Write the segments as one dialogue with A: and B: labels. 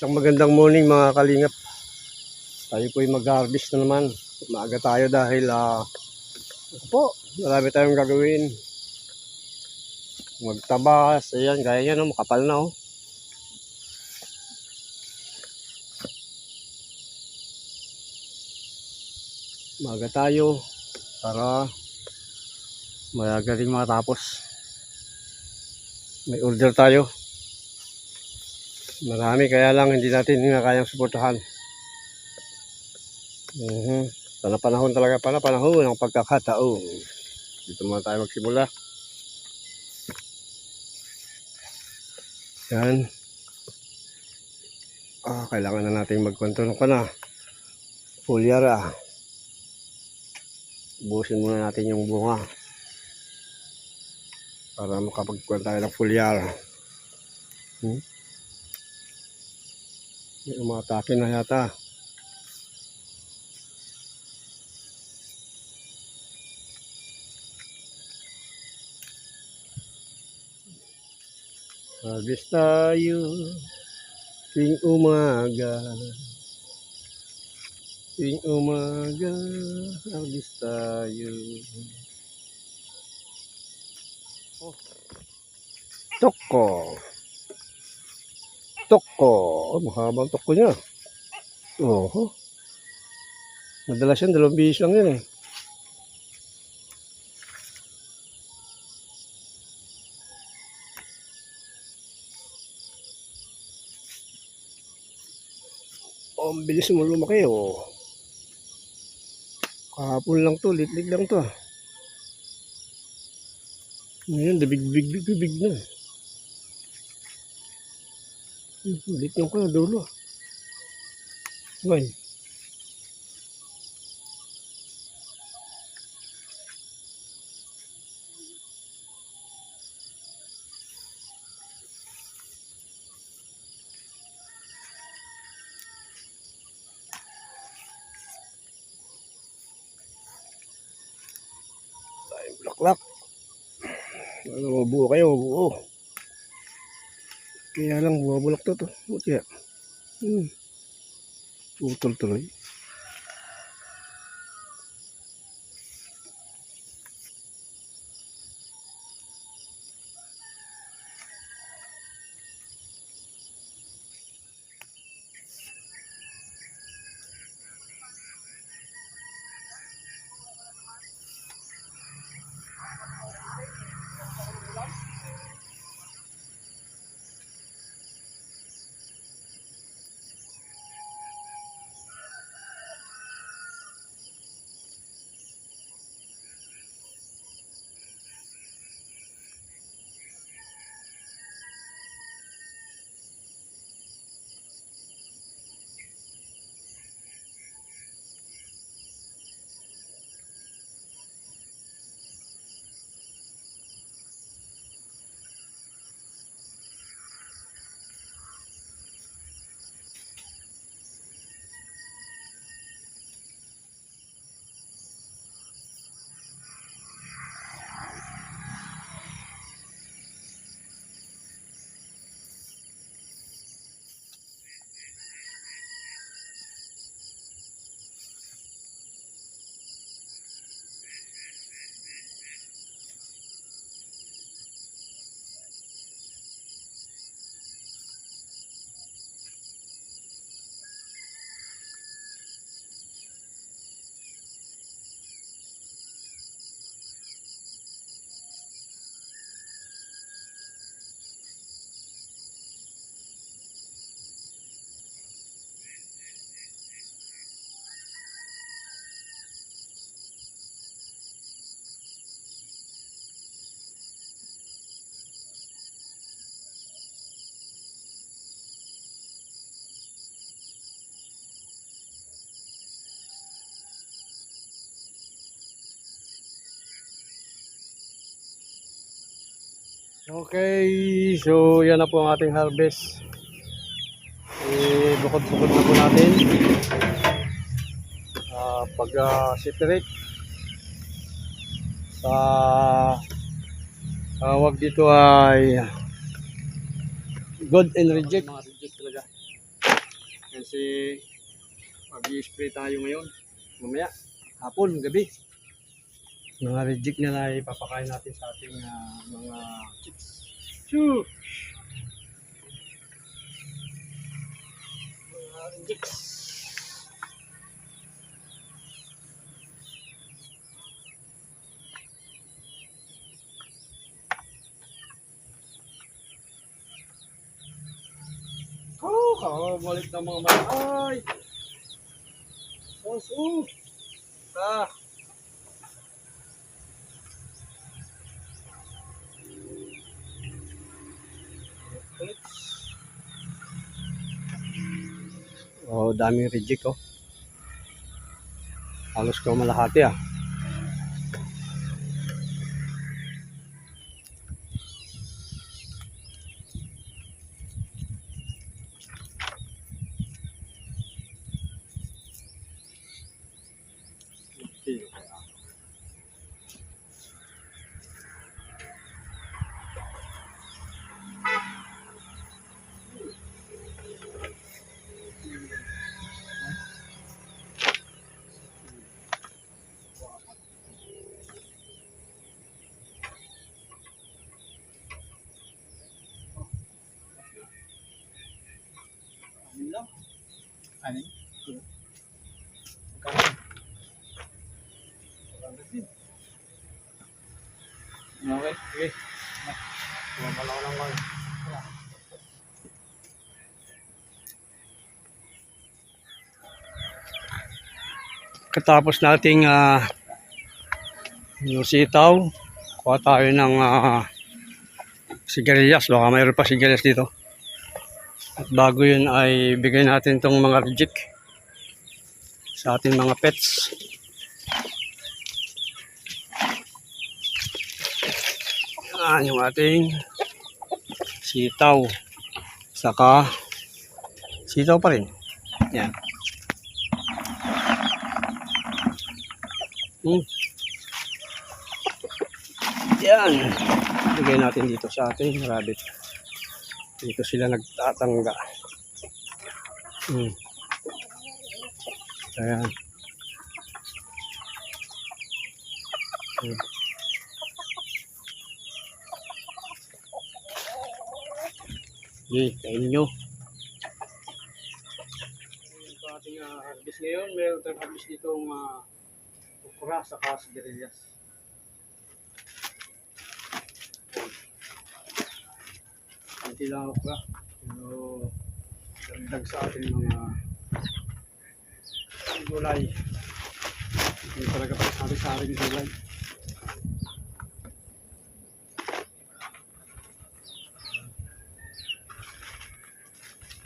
A: Isang magandang morning mga kalingap. Tayo po ay mag-harvest na naman. Maaga tayo dahil ah ako po, marami tayong gagawin. Magtabas, ayan, gaya yan, oh, makapal na oh. Maaga tayo para maaga rin matapos. May order tayo. Marami kaya lang hindi natin nga kayang suportahan. Mhm. Sana panahon talaga pala panahon ng pagkakataon. Dito muna tayo magsimula. Yan. Ah, kailangan na natin magkontrol ka na. Fulyara. Ubusin muna natin yung bunga. Para makapagkuhan tayo ng fulyara. Hmm? May umatake na yata. Harvest tayo tuwing umaga. Tuwing umaga, harvest tayo. Oh. Toko. Toko. Oh, mahabang toko niya. Oo. Madalas yan, dalawang bihis lang yan eh. Oh, bilis mo lumaki oh. Kahapon lang to, litlig lang to. Ngayon, dabig big big big big na. Ulit yung ka, dulo. Ngay. Tayong bulaklak. Ano, mabuo kayo, mabuo. Kaya lang, bumabulak to to. Buti kaya. Hmm. Putol tuloy. Okay, so yan na po ang ating harvest. Eh, bukod-bukod na po natin. Ah, pag-separate sa tawag dito ay good and reject. Mga reject talaga. kasi mag-spray tayo ngayon. Mamaya, hapon, gabi. Mga reject na na ipapakain natin sa ating ah, mga chicks. Shoo! Mga rejects. Oh, kakabalik ng mga malay. Oh, so. Ah. Oh, daming reject oh. Halos ko malahati ah. Ano? Okay. Tumapala ko lang lang. Katapos nating uh, yung sitaw, kuha tayo ng uh, sigarilyas. Baka mayroon pa sigarilyas dito. At bago yun ay bigay natin itong mga reject sa ating mga pets. Yan yung ating sitaw. Saka sitaw pa rin. Yan. Hmm. Yan. Bigay natin dito sa ating rabbit. Dito sila nagtatangga. Hmm. Ayan. Hmm. Hindi, kainin nyo. Ito ating uh, harvest ngayon. Meron tayong harvest dito uh, okra sa sigarilyas. Hindi lang okra. Pero dagdag sa ating mga gulay. Hindi talaga pa sari-saring gulay.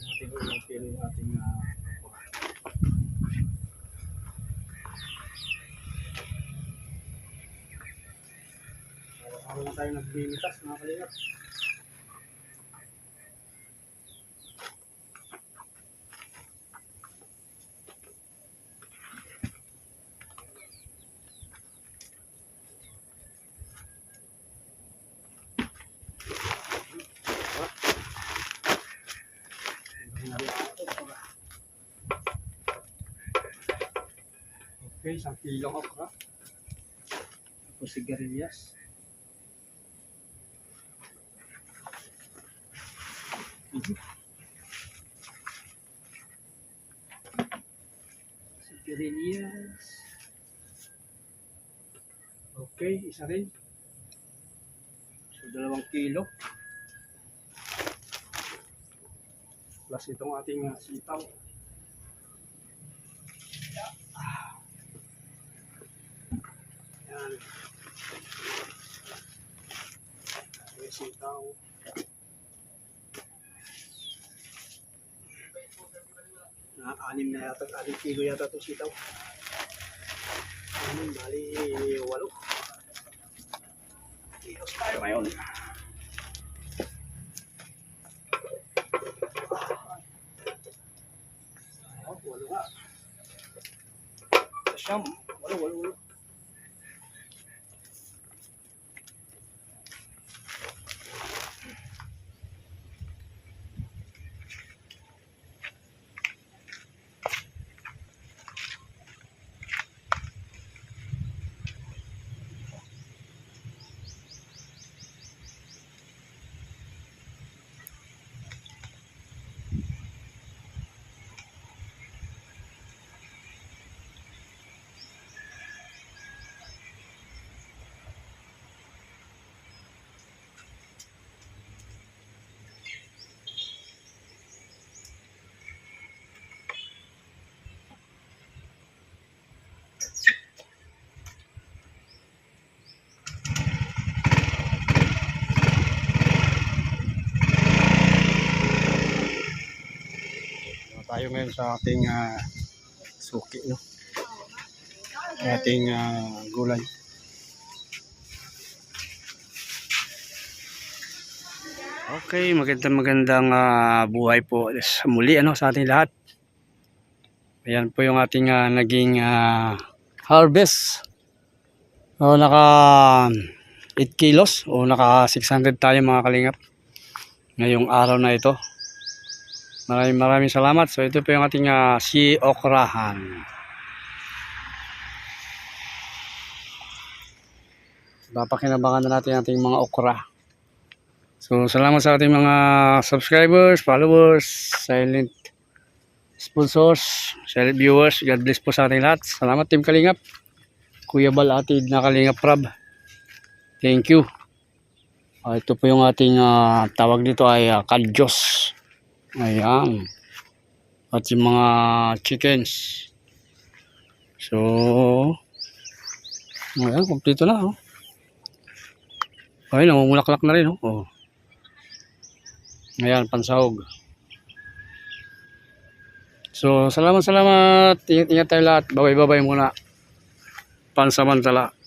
A: Natin ulang pero yung ating uh, Araw na tayo naglimitas mga kalingap. Okay, isang kilong okra. Tapos sigarilyas. Sigarilyas. Okay, isa rin. So, dalawang kilo. Plus itong ating sitaw. Yan. May sitaw. Na anim na yata, anim kilo yata itong sitaw. Anim, bali, walo. Kilos tayo ngayon. Ah, walo nga. Siyam, walo. Tayo ngayon sa ating ah, suki, no? Ating ah, gulay. Okay, magandang magandang ah, buhay po sa muli ano sa ating lahat. Ayan po yung ating ah, naging ah, harvest. O naka 8 kilos o naka 600 tayo mga kalingap. Ngayong araw na ito. Maraming maraming salamat. So ito po yung ating ah, si Okrahan. Papakinabangan na natin ating mga okra. So, salamat sa ating mga subscribers, followers, silent sponsors, silent viewers. God bless po sa ating lahat. Salamat Team Kalingap. Kuya Bal Atid na Kalingap Prab. Thank you. Ah, ito po yung ating ah, tawag dito ay uh, kadyos. Ayan. At yung mga chickens. So, ayan, kompleto na. Oh. Ay, namumulaklak na rin. Oh. oh. Ayan, pansahog. So, salamat, salamat. Ingat, ingat tayo lahat. Babay-babay muna. Pansamantala.